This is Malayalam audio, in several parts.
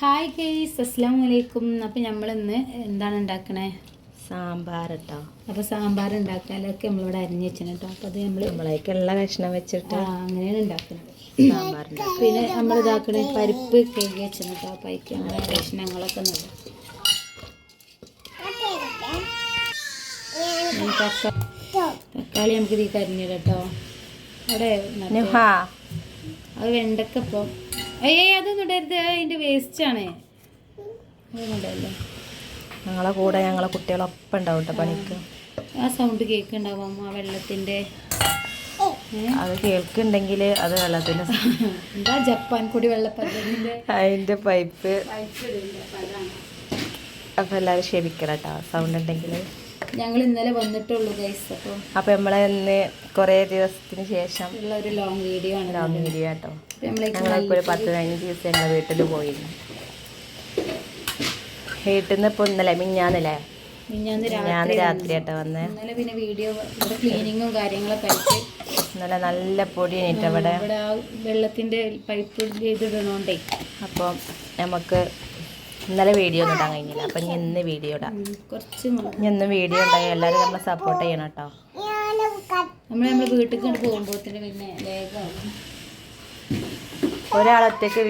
ഹായ് ഗെയ്സ് അസ്സാം വലൈക്കും അപ്പം നമ്മൾ ഇന്ന് എന്താണ് ഉണ്ടാക്കണേ? സാമ്പാർ കേട്ടോ അപ്പോൾ സാമ്പാർ ഉണ്ടാക്കാനൊക്കെ നമ്മളിവിടെ അരിഞ്ഞ് വെച്ചിന് കേട്ടോ അപ്പോൾ അത് നമ്മൾ നമ്മളേക്കുള്ള കഷ്ണം വെച്ചിട്ട് അങ്ങനെയാണ് ഉണ്ടാക്കുന്നത് സാമ്പാർ പിന്നെ നമ്മൾ ഇതാക്കണേ പരിപ്പ് കഴുകി വെച്ചു കേട്ടോ അപ്പോൾ അതിക്ക് നമ്മളെ കഷ്ണങ്ങളൊക്കെ നല്ല തക്കാളി നമുക്ക് ഇതിൽ കരിഞ്ഞിടട്ടോ അവിടെ അത് വെണ്ടക്ക ഏയ് അതൊന്നും ഇടരുത്. അതിന്റെ വേസ്റ്റാണ് അതൊന്നും ഇടല്ലേ ഞങ്ങളെ കൂടെ ഞങ്ങളെ കുട്ടികളൊപ്പം ഉണ്ടാവും കേട്ടോ പണിക്ക്. ആ സൗണ്ട് കേൾക്കുന്നുണ്ടാവും ആ വെള്ളത്തിന്റെ? അത് കേൾക്കുന്നുണ്ടെങ്കിൽ അത് വെള്ളത്തിന് എന്താ ജപ്പാൻ കൂടി വെള്ള പദ്ധതിന്റെ അതിന്റെ പൈപ്പ് അപ്പം എല്ലാവരും ക്ഷമിക്കണം കേട്ടോ സൗണ്ട് ഉണ്ടെങ്കിൽ ഞങ്ങൾ ഇന്നലെ വന്നിട്ടുള്ളൂ ഗൈസ് അപ്പോൾ അപ്പം നമ്മളെ ഇന്ന് കുറേ ദിവസത്തിന് ശേഷം ഉള്ള ഒരു ലോങ് വീഡിയോ ആണ് ലോങ് വീഡിയോ കേട്ടോ അപ്പോൾ ഞങ്ങളിപ്പോൾ ഒരു പത്ത് പതിനഞ്ച് ദിവസം ഞങ്ങൾ വീട്ടിൽ പോയി വീട്ടിൽ നിന്ന് ഇപ്പോൾ ഇന്നലെ മിഞ്ഞാന്നല്ലേ? മിഞ്ഞാന്ന് രാത്രി കേട്ടോ വന്നേ. ഇന്നലെ പിന്നെ വീഡിയോ ഇവിടെ ക്ലീനിങ്ങും കാര്യങ്ങളൊക്കെ ആയിട്ട് ഇന്നലെ നല്ല പൊടി ഇവിടെ. ആ വെള്ളത്തിന്റെ പൈപ്പ് ചെയ്തിടണോണ്ടേ അപ്പം നമുക്ക് ഇന്നലെ വീഡിയോ ഒന്നും ഇടാൻ കഴിഞ്ഞില്ല. അപ്പം ഇനി ഇന്ന് വീഡിയോ ഇടാം. കുറച്ച് ഇനി ഇന്ന് വീഡിയോ ഉണ്ടായി എല്ലാവരും നമ്മളെ സപ്പോർട്ട് ചെയ്യണം കേട്ടോ. നമ്മൾ നമ്മൾ വീട്ടിൽ പിന്നെ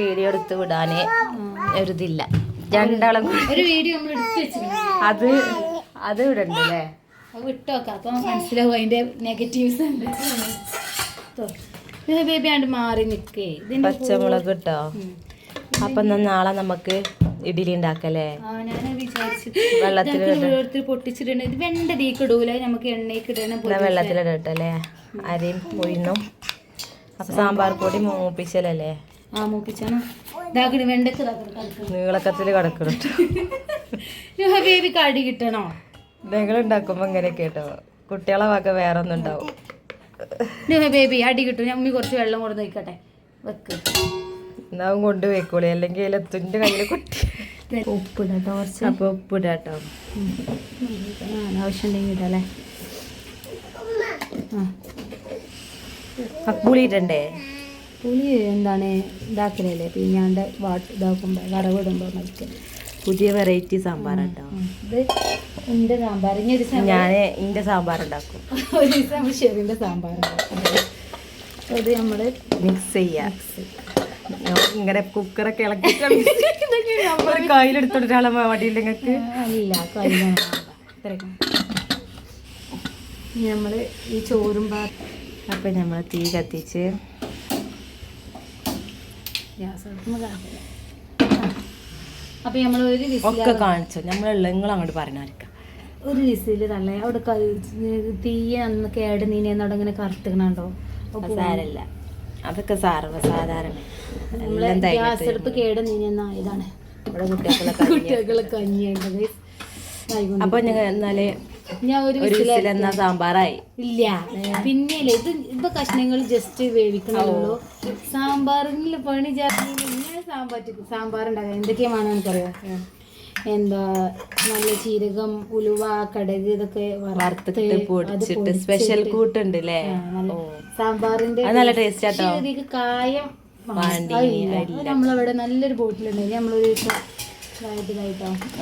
വീഡിയോ എടുത്ത് വിടാനേ ഒരിതില്ല. രണ്ടാളും ഒരു വീഡിയോ നമ്മൾ എടുത്ത് വെച്ചിരുന്നു അത് അത് വിട്ടോക്കാം അപ്പം മനസ്സിലാവും നെഗറ്റീവ്സ് ഉണ്ട്. ബേബി ആണ്ട് മാറി നിൽക്കേ. ഇതിന്റെ പച്ചമുളക് കിട്ടോ അപ്പം നാളെ നമുക്ക് ഇഡ്ഡലി ഉണ്ടാക്കല്ലേ വെള്ളത്തിൽ പൊട്ടിച്ചിടണ ഇത് ഇടൂല നമുക്ക് എണ്ണയ്ക്ക് ഇടണ എന്നാ വെള്ളത്തിലിടട്ടല്ലേ? അരിയും ഉഴുന്നും അപ്പൊ സാമ്പാർ പൊടി മൂപ്പിച്ചലല്ലേ? ആ മൂപ്പിച്ചാണ്. ഇതാക്കണ വെണ്ടക്ക് ഇതാക്കണ നീളക്കത്തിൽ കിടക്കണം കടി കിട്ടണോ? നിങ്ങൾ ഉണ്ടാക്കുമ്പോ ഇങ്ങനെ കേട്ടോ. കുട്ടികളെ വക വേറെ ഒന്നും ഉണ്ടാവും ബേബി അടി കിട്ടും. ഞാൻ കുറച്ച് വെള്ളം കൊടുത്ത് നോക്കട്ടെ വെക്ക്. എന്നാവും കൊണ്ട് വെക്കൂളി അല്ലെങ്കിൽ അതിലെത്തുന്റെ കയ്യിൽ കുട്ടി ഉപ്പിടാട്ടോ കുറച്ച് അപ്പോൾ ഉപ്പിടാട്ടോ. ആവശ്യം ഉണ്ടെങ്കിൽ ഇടല്ലേ പുളി ഇടണ്ടേ? പുളി എന്താണ് ഇതാക്കലല്ലേ പിഞ്ഞാണ്ട് വാട്ട് ഇതാക്കുമ്പോൾ വറവിടുമ്പോൾ മതി പുതിയ വെറൈറ്റി സാമ്പാർ കേട്ടോ ഇത് എന്റെ സാമ്പാർ. ഇനി ഒരു ഞാൻ ഇന്റെ സാമ്പാർ ഉണ്ടാക്കും. ഒരു ദിവസം ഷെറിന്റെ സാമ്പാർ ഉണ്ടാക്കും. അത് നമ്മൾ മിക്സ് ചെയ്യാം. ഇങ്ങനെ കുക്കറൊക്കെ ഇളക്കി കയ്യിലെടുത്തോട്ട് ഒരാളെ മടിയില്ല നിങ്ങൾക്ക് അല്ല നമ്മൾ ഈ ചോറും പാ അപ്പം നമ്മൾ തീ കത്തിച്ച്. അപ്പൊ നമ്മൾ ഒരു ഒക്കെ കാണിച്ചു? നമ്മളുള്ള നിങ്ങൾ അങ്ങോട്ട് പറഞ്ഞായിരിക്കാം ഒരു വിസിൽ തള്ളേ. അവിടെ തീയ അന്ന് കേട് നീനെന്നവിടെ ഇങ്ങനെ കറുത്തുക്കണുണ്ടോ സാരല്ല. അതൊക്കെ സാർവ സാധാരണ. നമ്മളെ എല്ലാം ഗ്യാസ് തൈലത്ത് അടുപ്പ് കേട് നീനെന്ന ഇതാണ്. ഇവിടെ കുട്ടികളൊക്കെ കുട്ടികളെ കഞ്ഞിയുണ്ട് അപ്പൊ ഞങ്ങൾ എന്നാലേ ഞാൻ സാമ്പാറായി. ഇല്ല. പിന്നെയല്ലേ ഇത് ഇപ്പൊ കഷ്ണങ്ങൾ ജസ്റ്റ് വേവിക്കണുള്ളൂ സാമ്പാറിൽ പണി ചേർന്ന് ഇങ്ങനെ സാമ്പാർ സാമ്പാർ എന്തൊക്കെയാണ് എന്തൊക്കെയാ വേണം എനിക്കറിയാം? എന്താ നല്ല ജീരകം ഉലുവ കടക് ഇതൊക്കെ വറുത്തിട്ട് സ്പെഷ്യൽ കൂട്ടുണ്ട് സാമ്പാറിന്റെ കായം നമ്മളവിടെ നല്ലൊരു ബോട്ടിലുണ്ട്. നമ്മളൊരു ദിവസം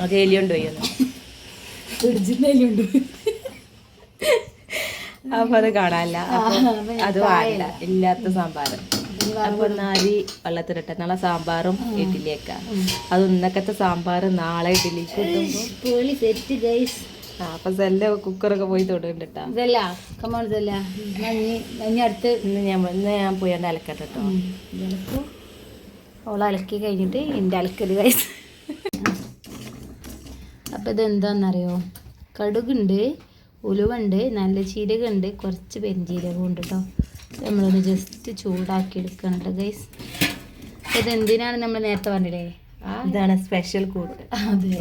അത് എലിയുണ്ട് അപ്പൊ അത് കാണാനില്ല. അപ്പൊ അത് വാങ്ങില്ല. ഇല്ലാത്ത സാമ്പാറും. അപ്പൊ നാരി വെള്ളത്തിലിട്ട നല്ല നാളെ സാമ്പാറും ഇഡ്ഡലിയൊക്കെ. അത് ഇന്നക്കത്തെ സാമ്പാർ നാളെ ഇഡ്ഡലിക്ക് പൊളി സെറ്റ് ഗൈസ് അപ്പൊ സെല്ല കുക്കറൊക്കെ പോയി തൊടുന്നുണ്ട് ഇതല്ല കമോൺ ഇതല്ല നന്ദി അടുത്ത് ഇന്ന് ഞാൻ ഇന്ന് ഞാൻ പോയാണ്ട് അലക്കട്ടെ കേട്ടോ അലക്കി. കഴിഞ്ഞിട്ട് എന്റെ അലക്കൽ കഴിച്ച് അപ്പോൾ ഇതെന്താണെന്നറിയോ കടുകുണ്ട് ഉലുവുണ്ട് നല്ല ജീരകമുണ്ട് കുറച്ച് പെരിഞ്ജീരകം ഉണ്ട് കേട്ടോ നമ്മളൊന്ന് ജസ്റ്റ് ചൂടാക്കി എടുക്കണം കേട്ടോ ഗൈസ് ഇതെന്തിനാണ് നമ്മൾ നേരത്തെ പറഞ്ഞില്ലേ? ഇതാണ് സ്പെഷ്യൽ കൂട്ട് അതെ.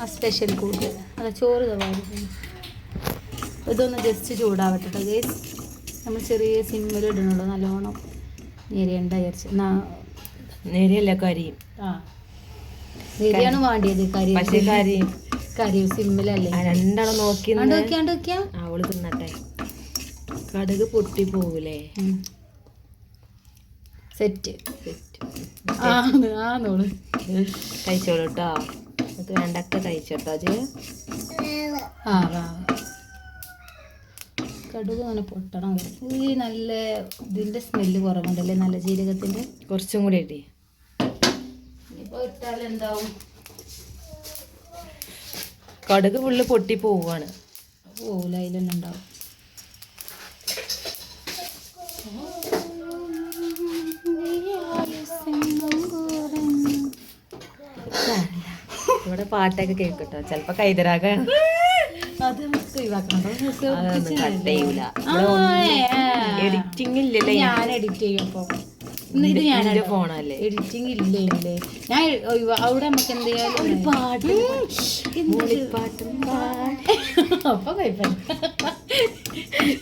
ആ സ്പെഷ്യൽ കൂട്ട്. അല്ല ചോറ് തവാടി ഇതൊന്ന് ജസ്റ്റ് ചൂടാവട്ടെ കേട്ടോ ഗൈസ്. നമ്മൾ ചെറിയ സിമ്മിൽ ഇടണുള്ളൂ നല്ലോണം നേരിയണ്ട വിചാരിച്ച്. നേരെയല്ല കരിയും. ആ. നേരിയാണ് വേണ്ടിയത് കരി പക്ഷേ കരിയും. കരി സിമ്മിലല്ലേ. രണ്ടാളും നോക്കി നോക്കിയാ അവൾ തിന്നട്ടെ. കടുക് പൊട്ടി പോകൂലേ സെറ്റ്. സെറ്റ്. ആ നോൾ കഴിച്ചോളൂ കേട്ടോ അത് വേണ്ടൊക്കെ തയ്ച്ചെടുത്താ ചേ ആ വാ. കടുക് അങ്ങനെ പൊട്ടണം. ഈ നല്ല ഇതിന്റെ സ്മെല്ല് കുറവുണ്ടല്ലേ നല്ല ജീരകത്തിന്റെ കുറച്ചും കൂടി ഇട്ടി ഇനിയിപ്പോൾ ഇട്ടാൽ എന്താവും? കടുക് ഫുള്ള് പൊട്ടി പോവുകയാണ് പോവില്ല അതിലൊന്നും ഉണ്ടാവും. ഇവിടെ പാട്ടൊക്കെ കേൾക്കട്ടോ. ചിലപ്പോ കൈതരാകാണ്. എഡിറ്റിംഗ് ഇല്ലല്ലേ? ഞാൻ എഡിറ്റ് ചെയ്യുമ്പോ ഫോണല്ലേ? എഡിറ്റിംഗ് ഇല്ലേ ഇല്ലേ? ഞാൻ അവിടെ നമുക്ക് എന്ത് ചെയ്യാലും ഒരു പാട്ട് പാട്ടും അപ്പൊ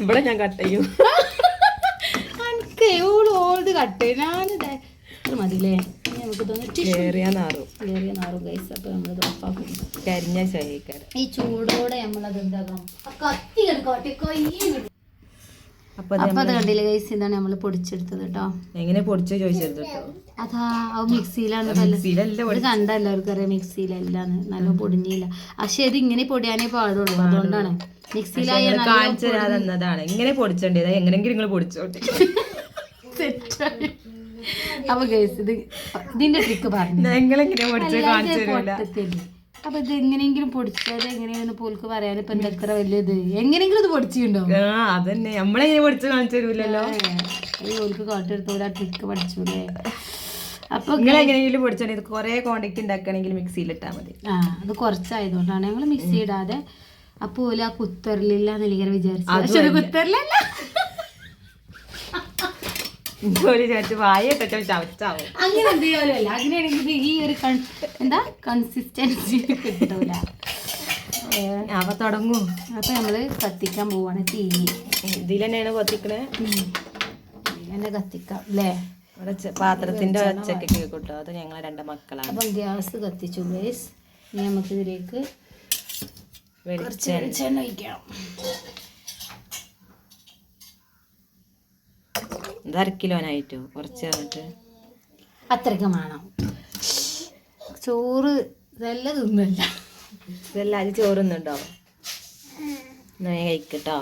ഇവിടെ ഞാൻ കട്ട് ചെയ്യും. എനിക്ക് ഓൾ ഓൾഡ് കട്ട് ഞാനിത് മതില്ലേ ഇനി നമുക്ക് തോന്നി കേറിയാ നാറും. ചെറിയ നാറ് ഗൈസ് അപ്പൊ നമ്മളിത് ഉറപ്പാക്കും. കരിഞ്ഞ ചോദിക്കാറ് ഈ ചൂടോടെ നമ്മളത് എന്താക്കാം ആ കത്തി കണക്കോട്ടെ കൊയ്യും അപ്പൊ അപ്പൊ അത് കണ്ടില്ലേ ഗൈസ് ഇതാണ് നമ്മൾ പൊടിച്ചെടുത്തത് കേട്ടോ എങ്ങനെ പൊടിച്ചോ ചോദിച്ചത് അതാ മിക്സിയിലാണ് കണ്ട എല്ലാവർക്കും അറിയാം മിക്സിയിലല്ലാന്ന് നല്ല പൊടിഞ്ഞില്ല. പക്ഷെ ഇത് ഇങ്ങനെ പൊടിയാനേ പാടുള്ളൂ. അതുകൊണ്ടാണ്. മിക്സിയിലായ കാണിച്ചു തരാതെന്നതാണ് ഇങ്ങനെ പൊടിച്ചോണ്ടേ എങ്ങനെങ്കിലും നിങ്ങൾ പൊടിച്ചോട്ടെ. അപ്പൊ ഗൈസ് ഇത് ഇതിന്റെ ട്രിക്ക് പറഞ്ഞു. അപ്പൊ ഇത് എങ്ങനെയെങ്കിലും പൊടിച്ചാൽ എങ്ങനെയാണ് പോൽക്ക് പറയാൻ ഇപ്പൊ എന്താ എത്ര വലിയത്? എങ്ങനെയെങ്കിലും ഇത് പൊടിച്ചിട്ടുണ്ടോ അതന്നെ. നമ്മളെങ്ങനെ പൊടിച്ച് കാണിച്ചു തരൂലല്ലോ? ഓൽക്ക് കാട്ടെടുത്തോലെ ആ ട്രിക്ക് പഠിച്ചൂലേ? അപ്പൊ നിങ്ങൾ എങ്ങനെയെങ്കിലും പൊടിച്ചാൽ ഇത് കുറെ ക്വാണ്ടിറ്റി ഉണ്ടാക്കുകയാണെങ്കിൽ മിക്സിയിൽ ഇട്ടാൽ മതി. ആ അത് കുറച്ചായതുകൊണ്ടാണ്. ഞങ്ങൾ മിക്സി ഇടാതെ അപ്പൊ ഓല ആ കുത്തറിലില്ല എന്നിങ്ങനെ വിചാരിച്ചു. പക്ഷെ കുത്തറിലല്ല ഒരു ചേച്ചി വായ ഇട്ടോ ചവച്ചാവും? അങ്ങനെ എന്ത് ചെയ്യാനല്ല അങ്ങനെയാണെങ്കിൽ ഈ ഒരു എന്താ? കൺസിസ്റ്റൻസി കിട്ടൂല. അവ തുടങ്ങും. അപ്പൊ നമ്മൾ കത്തിക്കാൻ പോവാണ് തീ ഇതിൽ തന്നെയാണ് കത്തിക്കണേ? എന്നെ കത്തിക്കാം അല്ലേ പാത്രത്തിന്റെ ഒച്ചക്ക് കേൾക്കട്ടോ. അത് ഞങ്ങളെ രണ്ട് മക്കളാണ്. അപ്പം ഗ്യാസ് കത്തിച്ചു ഗൈസ് ഇനി നമുക്ക് ഇതിലേക്ക് വെളിച്ചെണ്ണ വെളിച്ചെണ്ണ ഇത് അര കിലോനായിട്ടോ കുറച്ച് തന്നിട്ട് അത്രയ്ക്ക് വേണം ചോറ് നല്ല തിന്നല്ല ഇതെല്ലാരും ചോറുന്നുണ്ടോ? എന്നാ കഴിക്കട്ടോ.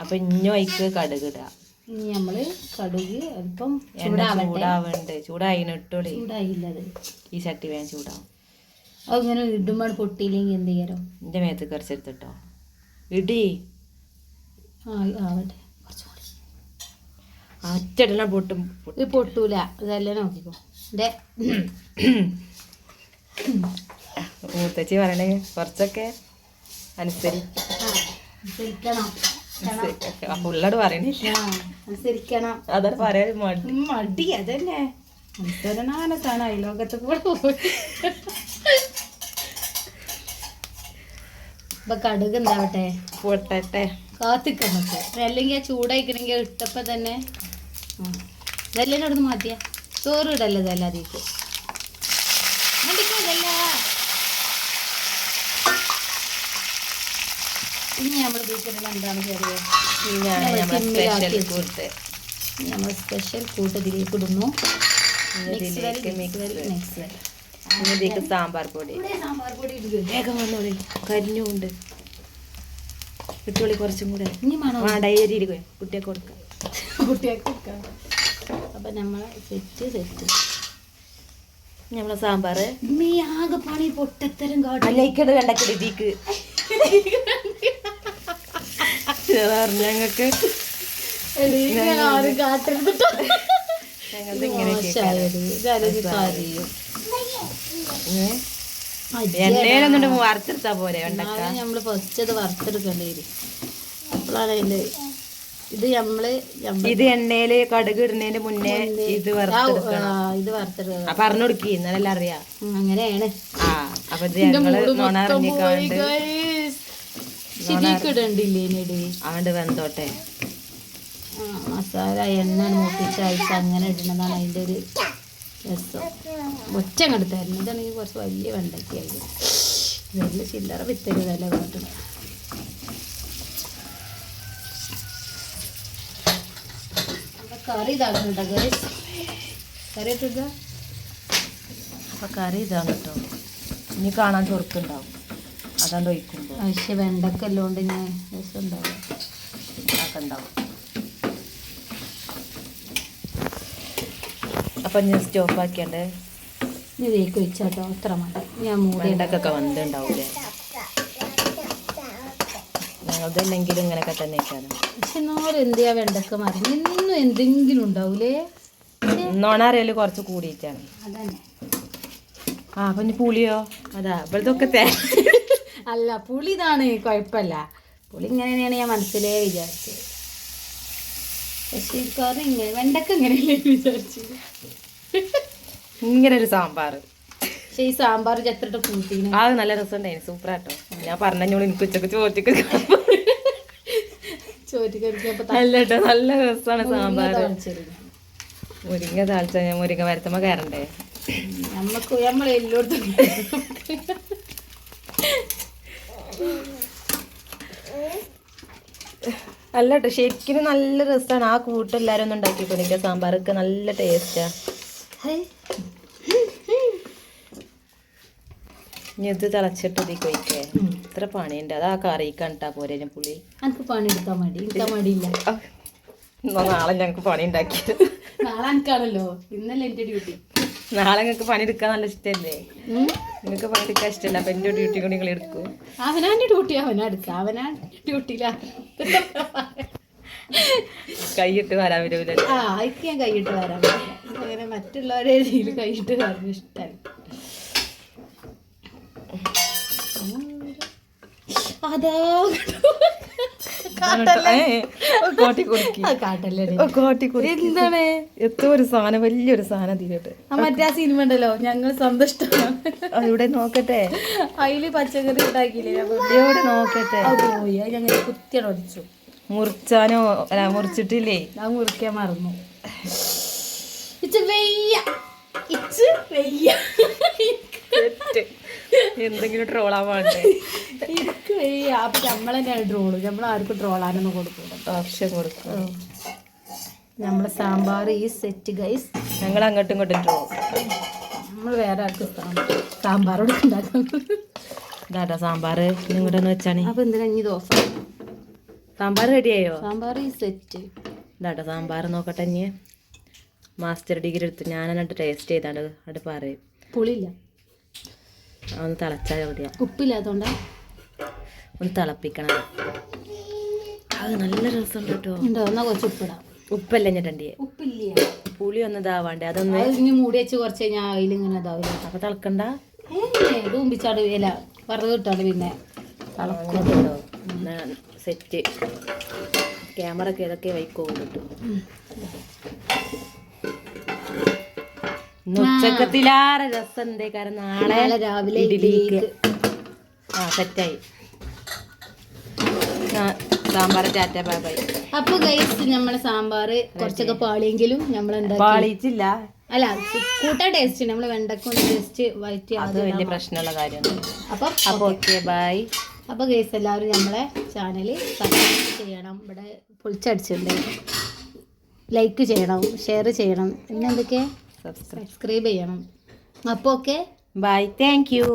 അപ്പൊ ഇഞ്ഞു അയക്ക് കടുക് ഇടാം ഇനി നമ്മൾ കടുക് അല്പം ചൂടാവണ്ട്. ചൂടായിന് ഇട്ടോളി. ചൂടായില്ലത്. ഈ ചട്ടി വേഗം ചൂടാവും. അങ്ങനെ ഇടുമ്പോൾ പൊട്ടിയില്ലെങ്കിൽ എന്ത് ചെയ്യാറോ എന്റെ മേത്ത് കറിച്ചെടുത്തിട്ടോ ഇടി. ആ ആവട്ടെ. അറ്റടണ പൊട്ടും. ഇത് പൊട്ടൂല. ഇതെല്ലാം നോക്കിക്കോ. ഇതേ മൂത്തച്ചി പറയണേ കുറച്ചൊക്കെ അനുസരിക്കണം. ഉള്ളട് പറയണില്ല അനുസരിക്കണം. അതാണ് പറയാൻ മടി. മടി അതന്നെ. അനുസരണാനസാണ് അയലോകത്ത് കൂടെ പോയി. ഇപ്പൊ കടുക് എന്താവട്ടെ? പൊട്ടട്ടെ. കാത്തിക്കണം അല്ലെങ്കിൽ ആ ചൂടായിക്കണമെങ്കിൽ ഇട്ടപ്പോ തന്നെ. ഇതെല്ലാം അവിടുന്ന് മാറ്റിയ. ചോറ് ഇടല്ലോ ഇതെല്ലാം അതിലേക്ക്? മടിക്കാതല്ല ഇനി നമ്മൾ ഇതിലേക്ക് എന്താണ് ചെറിയ നമ്മൾ സ്പെഷ്യൽ കൂട്ട്. ഇതിലേക്ക് ഇടുന്നു. ഇതിലേക്ക് സാമ്പാർ പൊടി. സാമ്പാർ പൊടി വേഗം വന്നോളി കരിഞ്ഞുണ്ട് ഇട്ടോളി കുറച്ചും കൂടെ. വേണ്ട എരിയിരിക്കും കുട്ടിയെ കൊടുക്കാം. കുട്ടിയെ കൊടുക്കാം. അപ്പൊ നമ്മൾ സെറ്റ് സെറ്റ്. നമ്മളെ സാമ്പാർ നീ ആകെ പണി പൊട്ടത്തരം കാട്ടി അല്ലയിക്കത് കണ്ടക്കടി ഇതിക്ക്. ഞങ്ങൾക്ക്. ആരും കാട്ടെടുത്തിട്ടോ എണ്ണയിലൊന്നും വറുത്തെടുത്താ പോരെ നമ്മൾ ഫസ്റ്റ് അത് വറുത്തെടുക്കേണ്ടി വരും. അപ്പോഴാണ് അതിന്റെ ഇത് നമ്മൾ ഇത് എണ്ണയിൽ കടുക് ഇടുന്നതിന് മുന്നേ ഇത് വറുത്തെടുക്കണം. ഇത് വറുത്തെടുക്കുക ആ പറഞ്ഞു കൊടുക്കി എന്നാലല്ല അറിയാ അങ്ങനെയാണ്. ആ അപ്പൊ ഇത് ഞങ്ങൾ നോണ ആണ്ട് വെന്തോട്ടെ. മസാല എണ്ണ മൂപ്പിച്ച് അയച്ച് അങ്ങനെ ഇടുന്നതാണ് അതിന്റെ ഒരു രസം. ഒറ്റ അങ്ങോട്ട് തരണം. ഇതാണെങ്കിൽ കുറച്ച് വലിയ വെണ്ടയ്ക്കായി വലിയ ചില്ലറ വിത്തരുതല്ല കാട്ടണം കറി ഇതാക്കണം കേട്ടോ ഗൈസ് കറി. ഇട്ടിട്ട് അപ്പം കറി ഇതാണ് കേട്ടോ ഇനി കാണാൻ ചൊറുക്കുണ്ടാവും. അതാണ്ട് ഒഴിക്കുമ്പോൾ പക്ഷേ വെണ്ടക്ക അല്ലോണ്ട് ഞാൻ രസം ഉണ്ടാവും അതൊക്കെ ഉണ്ടാവും അപ്പൊ ഞാൻ സ്റ്റോപ്പ് ആക്കിയാണ്ട് ഇനി ഇതേക്ക് വെച്ചാട്ടോ അത്ര മതി. ഞാൻ മൂടി വെണ്ടക്കൊക്കെ വന്നിട്ടുണ്ടാവൂലേ ഞങ്ങളതല്ലെങ്കിലും ഇങ്ങനെയൊക്കെ തന്നെ വെക്കാനും പക്ഷെ എന്ത് ചെയ്യാ വെണ്ടക്ക മറി? എന്നും എന്തെങ്കിലും ഉണ്ടാവൂലേ? നോണറിയൽ കുറച്ച് കൂടിയിട്ടാണ്. അതന്നെ. ആ അപ്പൊ ഇനി പുളിയോ? അതാ ഇപ്പോഴത്തൊക്കെ തേ അല്ല പുളി ഇതാണ് കുഴപ്പമില്ല. പുളി ഇങ്ങനെ തന്നെയാണ് ഞാൻ മനസ്സിലേ വിചാരിച്ചത് പക്ഷേ കറി ഇങ്ങനെ വെണ്ടക്ക ഇങ്ങനെയല്ലേ വിചാരിച്ചത് ഇങ്ങനെ ഒരു സാമ്പാർ. പക്ഷേ ഈ സാമ്പാർ ചത്രട്ട് കൂട്ടീന്? ആ നല്ല രസമുണ്ടായിരുന്നു സൂപ്പർ ആട്ടോ ഞാൻ പറഞ്ഞോളൂ എനിക്ക് ഉച്ചയ്ക്ക് ചോറ്റിക്കരിക്കപ്പോ അല്ല കേട്ടോ നല്ല രസമാണ് സാമ്പാർ മുരിങ്ങ താളിച്ച ഞാൻ മുരിങ്ങ വരത്തുമ്പോ കയറണ്ടേ നമ്മക്ക് നമ്മളെ എല്ലായിടത്തും അല്ല കേട്ടോ ശരിക്കും നല്ല രസമാണ് ആ കൂട്ട് എല്ലാരും ഒന്ന് നിന്റെ സാമ്പാറൊക്കെ നല്ല ടേസ്റ്റാ ഇനി ഇത് തിളച്ചിട്ട് ഇതിൽ കൊയ്ക്കേ ഇത്ര പണിയുണ്ട്. അത് ആ കറി കണ്ടാ പോരെ പുളി. എനിക്ക് പണിയെടുക്കാൻ മടി? എടുക്കാൻ മടിയില്ല. എന്നാ നാളെ ഞങ്ങൾക്ക് പണി ഉണ്ടാക്കിയത്. നാളെ എനിക്കാണല്ലോ ഇന്നല്ലേ എന്റെ ഡ്യൂട്ടി. നാളെ നിങ്ങൾക്ക് പണി എടുക്കാൻ നല്ല ഇഷ്ടമല്ലേ നിങ്ങൾക്ക് പണി എടുക്കാൻ ഇഷ്ടമല്ല അപ്പം എന്റെ ഡ്യൂട്ടി കൂടി നിങ്ങൾ എടുക്കും. അവനാന്റെ ഡ്യൂട്ടി അവനാ എടുക്കുക അവനാ ഡ്യൂട്ടിയിലാ. കൈയിട്ട് വരാൻ വരൂല ആ അതിക്ക് ഞാൻ കൈയിട്ട് വരാൻ അങ്ങനെ മറ്റുള്ളവരെ രീതിയിൽ കൈയിട്ട് വരാൻ ഇഷ്ടമല്ല അതാ എന്താണ്? എത്ര ഒരു സാധനം വലിയൊരു സാധനം തീരട്ടെ മറ്റേ ആ സിനിമ ഉണ്ടല്ലോ ഞങ്ങൾ സന്തുഷ്ടമാണ് അവിടെ നോക്കട്ടെ. അതിൽ പച്ചക്കറി ഉണ്ടാക്കിയില്ലേ എവിടെ നോക്കട്ടെ. ഞങ്ങൾ കുത്തിയാണ് ഒടിച്ചു. മുറിച്ചാനോ അല്ല മുറിച്ചിട്ടില്ലേ? ഞാൻ മുറിക്കാൻ മറന്നു. ഇച്ച് വെയ്യ. ഇച്ച് വെയ്യ. എന്തെങ്കിലും ട്രോളാൻ വേണ്ടേ? എനിക്ക് വെയ്യ അപ്പൊ നമ്മളെന്നെയാണ് ട്രോൾ നമ്മൾ ആർക്കും ട്രോളാനൊന്നും കൊടുക്കൂല. ഓപ്ഷൻ കൊടുക്കും. നമ്മളെ സാമ്പാർ ഈ സെറ്റ് ഗൈസ് ഞങ്ങൾ അങ്ങോട്ടും ഇങ്ങോട്ടും ട്രോൾ നമ്മൾ വേറെ ആൾക്ക് സാമ്പാർ സാമ്പാറോട് ഉണ്ടാക്കാം ഇതാട്ടോ സാമ്പാർ നിങ്ങളുടെ ഒന്ന് വെച്ചാണ്. അപ്പൊ എന്തിനാ ഇനി ദോശ? സാമ്പാർ റെഡിയായോ സാമ്പാർ ഈ സെറ്റ് ഇതാട്ടോ സാമ്പാർ നോക്കട്ടെ ഇനി. മാസ്റ്റർ ഡിഗ്രി എടുത്ത് ഞാൻ എന്നിട്ട് ടേസ്റ്റ് ചെയ്താണ്ട് അത് പറയും പുളിയില്ല. ഒന്ന് തിളച്ചാൽ മതിയാ? ഉപ്പില്ലാത്തോണ്ടാ? ഒന്ന് തിളപ്പിക്കണം. അത് നല്ല രസമുണ്ട് കേട്ടോ. ഉണ്ടോ? എന്നാ കുറച്ച് ഉപ്പിടാം. ഉപ്പല്ല രണ്ടിയെ ഉപ്പില്ല. പുളി ഒന്ന് ഇതാവാണ്ടേ. അതൊന്ന് അത് ഇനി മൂടി വെച്ച് കുറച്ച് കഴിഞ്ഞാൽ അതിൽ ഇങ്ങനെ ഇതാവില്ല. അപ്പൊ തിളക്കണ്ട? ഏ തൂമ്പിച്ചാട് ഇല. വറുത് കിട്ടാണ്ട് പിന്നെ തിളക്കുന്നുണ്ടോ സെറ്റ്. ക്യാമറ ഒക്കെ ഇതൊക്കെ വൈക്കോളും കിട്ടും ഉച്ചക്കത്തിലാറെ രസം എന്തേ കാരണം നാളെ രാവിലെ ഇഡ്ഡലിക്ക്. ആ സെറ്റായി സാമ്പാർ ചാറ്റ ബൈ ബൈ. അപ്പൊ ഗൈസ് നമ്മളെ സാമ്പാർ കുറച്ചൊക്കെ പാളിയെങ്കിലും നമ്മൾ എന്താ പാളിയിട്ടില്ല. അല്ല കൂട്ടാൻ ടേസ്റ്റ് നമ്മൾ വെണ്ടക്കൊണ്ട് ടേസ്റ്റ് വയറ്റി അത് വലിയ പ്രശ്നമുള്ള കാര്യമാണ്. അപ്പം അപ്പൊ ഓക്കെ ബൈ അപ്പോൾ ഗൈസ് എല്ലാവരും നമ്മളെ ചാനൽ സബ്സ്ക്രൈബ് ചെയ്യണം. ഇവിടെ പൊളിച്ചടിച്ചിട്ടുണ്ട്. ലൈക്ക് ചെയ്യണം ഷെയർ ചെയ്യണം. പിന്നെ സബ്സ്ക്രൈബ് സബ്സ്ക്രൈബ് ചെയ്യണം. അപ്പോൾ ഓക്കെ ബൈ താങ്ക് യു